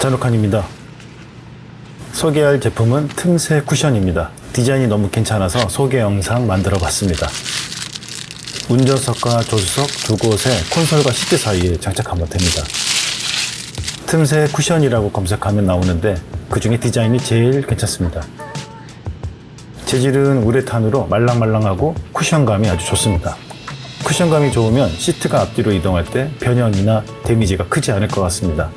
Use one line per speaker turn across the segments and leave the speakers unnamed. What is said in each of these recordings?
잔욱한입니다. 소개할 제품은 틈새 쿠션입니다. 디자인이 너무 괜찮아서 소개 영상 만들어 봤습니다. 운전석과 조수석 두 곳에 콘솔과 시트 사이에 장착하면 됩니다. 틈새 쿠션이라고 검색하면 나오는데 그 중에 디자인이 제일 괜찮습니다. 재질은 우레탄으로 말랑말랑하고 쿠션감이 아주 좋습니다. 쿠션감이 좋으면 시트가 앞뒤로 이동할 때 변형이나 데미지가 크지 않을 것 같습니다.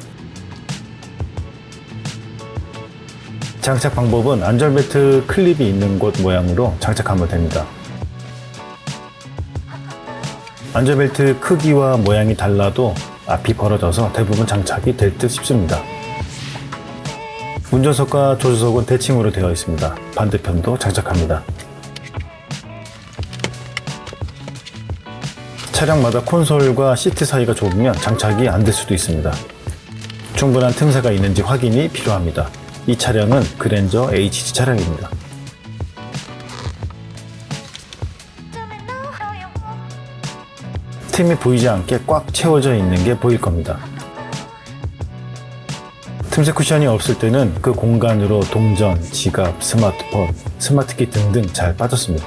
장착 방법은 안전벨트 클립이 있는 곳 모양으로 장착하면 됩니다. 안전벨트 크기와 모양이 달라도 앞이 벌어져서 대부분 장착이 될 듯 싶습니다. 운전석과 조수석은 대칭으로 되어 있습니다. 반대편도 장착합니다. 차량마다 콘솔과 시트 사이가 좁으면 장착이 안 될 수도 있습니다. 충분한 틈새가 있는지 확인이 필요합니다. 이 차량은 그랜저 HG 차량입니다. 틈이 보이지 않게 꽉 채워져 있는 게 보일 겁니다. 틈새 쿠션이 없을 때는 그 공간으로 동전, 지갑, 스마트폰, 스마트키 등등 잘 빠졌습니다.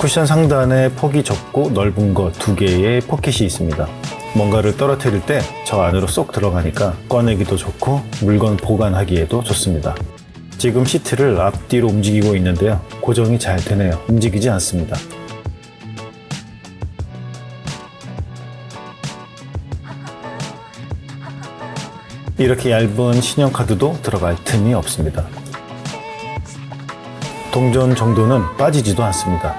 쿠션 상단에 폭이 좁고 넓은 것 두 개의 포켓이 있습니다. 뭔가를 떨어뜨릴 때 저 안으로 쏙 들어가니까 꺼내기도 좋고 물건 보관하기에도 좋습니다. 지금 시트를 앞뒤로 움직이고 있는데요. 고정이 잘 되네요. 움직이지 않습니다. 이렇게 얇은 신용카드도 들어갈 틈이 없습니다. 동전 정도는 빠지지도 않습니다.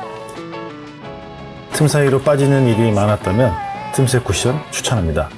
틈 사이로 빠지는 일이 많았다면 틈새 쿠션 추천합니다.